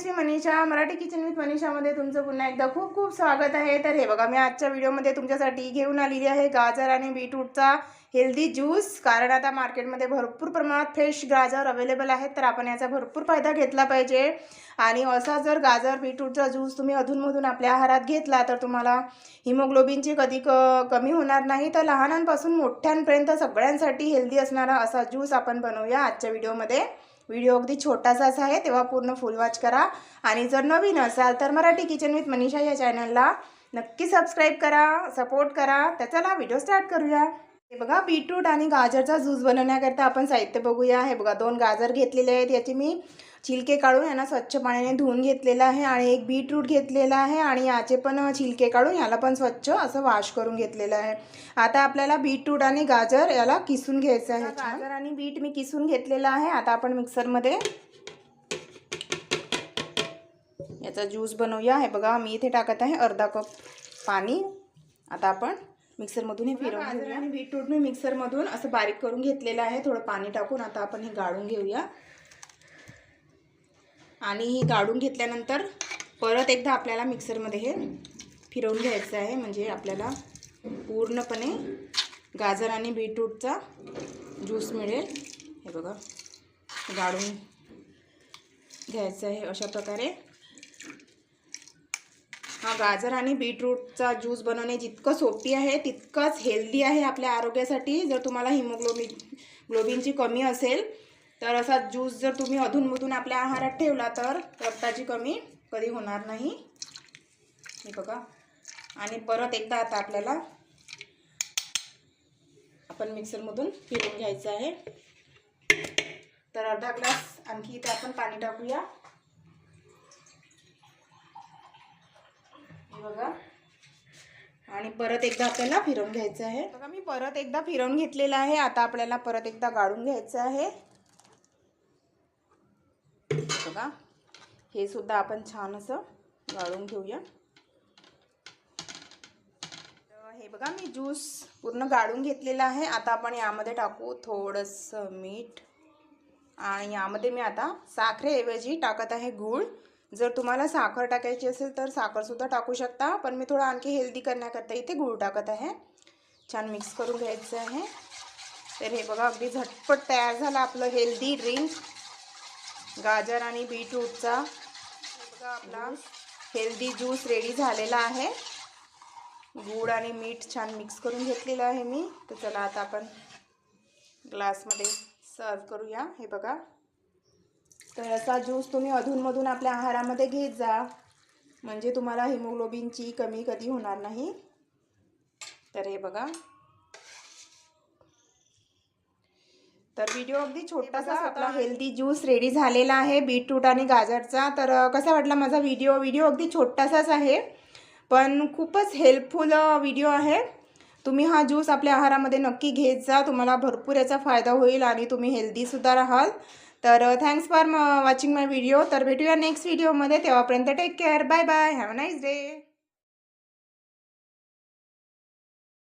Friends मी Manisha Marathi kitchen with मनीषामध्ये तुमचं पुन्हा एकदा खूप खूप स्वागत आहे. तर हे बघा मी आजच्या व्हिडिओमध्ये तुमच्यासाठी घेऊन आलेली आहे गाजर आणि बीटरूटचा हेल्दी ज्यूस कारण आता मार्केटमध्ये भरपूर प्रमाणात फ्रेश गाजर अवेलेबल आहेत. तर आपण याचा भरपूर फायदा घेतला पाहिजे. आणि असा जर गाजर बीटरूटचा ज्यूस तुम्ही अधूनमधून आपल्या आहारात घेतला तर तुम्हाला हिमोग्लोबिनची कधी क कमी होणार नाही. तर लहानांपासून मोठ्यांपर्यंत सगळ्यांसाठी हेल्दी असणारा असा ज्यूस आपण बनवूया आजच्या व्हिडिओमध्ये व्हिडिओ अगदी छोटासाच आहे तेव्हा पूर्ण फुल वॉच करा. आणि जर नवीन असाल तर मराठी किचन विथ मनीषा या चॅनलला नक्की सबस्क्राईब करा सपोर्ट करा. तर चला व्हिडिओ स्टार्ट करूया. हे बघा बीटरूट आणि गाजरचा ज्यूस बनवण्याकरता आपण साहित्य बघूया. हे बघा दोन गाजर घेतलेले आहेत. याचे मी छिलके काढून यांना स्वच्छ पाण्याने धुवून घेतलेलं आहे आणि एक बीटरूट घेतलेला आहे आणि याचे पण छिलके काढून याला पण स्वच्छ असं वॉश करून घेतलेलं आहे. आता आपल्याला बीटरूट आणि गाजर याला किसून घ्यायचं आहे. गाजर आणि बीट मी किसून घेतलेलं आहे. आता आपण मिक्सरमध्ये याचा ज्यूस बनवूया. हे बघा मी इथे टाकत आहे अर्धा कप पाणी. आता आपण मिक्सरमधून हे फिरवून घेऊया आणि बीटरूट मी मिक्सरमधून असं बारीक करून घेतलेलं आहे. थोडं पाणी टाकून आता आपण हे गाळून घेऊया. आणि हे गाळून घेतल्यानंतर परत एकदा आपल्याला मिक्सरमध्ये हे फिरवून घ्यायचं आहे. म्हणजे आपल्याला पूर्णपणे गाजर आणि बीटरूटचा ज्यूस मिळेल. हे बघा गाळून घ्यायचं आहे अशा प्रकारे. हा गाजर आणि बीटरूटचा ज्यूस बनवणे जितकं सोपी आहे तितकंच हेल्दी आहे आपल्या आरोग्यासाठी. जर तुम्हाला हिमोग्लोबिन ग्लोबिनची कमी असेल तर असा ज्यूस जर तुम्ही अधूनमधून आपल्या आहारात ठेवला तर रक्ताची कमी कधी होणार नाही. हे बघा. आणि परत एकदा आता आपल्याला आपण मिक्सरमधून फिरून घ्यायचं आहे. तर अर्धा ग्लास आणखी इथे आपण पाणी टाकूया. बघा. आणि परत एकदा आपल्याला फिरवून घ्यायचं आहे. बघा मी परत एकदा फिरवून घेतलेलं आहे. आता आपल्याला परत एकदा गाळून घ्यायचं आहे. बघा हे सुद्धा आपण छान असं गाळून घेऊया. हे बघा मी ज्यूस पूर्ण गाळून घेतलेला आहे. आता आपण यामध्ये टाकू थोडंसं मीठ. आणि यामध्ये मी आता साखरेऐवजी टाकत आहे गूळ. जर तुम्हाला साखर टाकायची असेल तर साखरसुद्धा टाकू शकता पण मी थोडं आणखी हेल्दी करण्याकरता इथे गूळ टाकत आहे. छान मिक्स करून घ्यायचं आहे. तर हे बघा अगदी झटपट तयार झालं आपलं हेल्दी ड्रिंक गाजर आणि बीटरूटचा बघा आपला हेल्दी ज्यूस रेडी झालेला आहे. गूळ आणि मीठ छान मिक्स करून घेतलेलं आहे मी. तर चला आता आपण ग्लासमध्ये सर्व करूया. हे बघा. तर असा ज्यूस तुम्ही अधूनमधून आपल्या आहारामध्ये घेत जा. म्हणजे तुम्हाला हिमोग्लोबिनची कमी कधी होणार नाही. तर हे बघा. तर व्हिडिओ अगदी छोटासा आपला हेल्दी ज्यूस रेडी झालेला आहे बीटरूट आणि गाजरचा. तर कसा वाटला माझा व्हिडिओ व्हिडिओ अगदी छोटासाच आहे. पण खूपच हेल्पफुल व्हिडिओ आहे. तुम्ही हा ज्यूस आपल्या आहारामध्ये नक्की घेत जा. तुम्हाला भरपूर याचा फायदा होईल आणि तुम्ही हेल्दीसुद्धा राहाल. तर thanks for watching my video तर भेटूया नेक्स्ट व्हिडिओमध्ये तेव्हापर्यंत take care bye bye have a nice day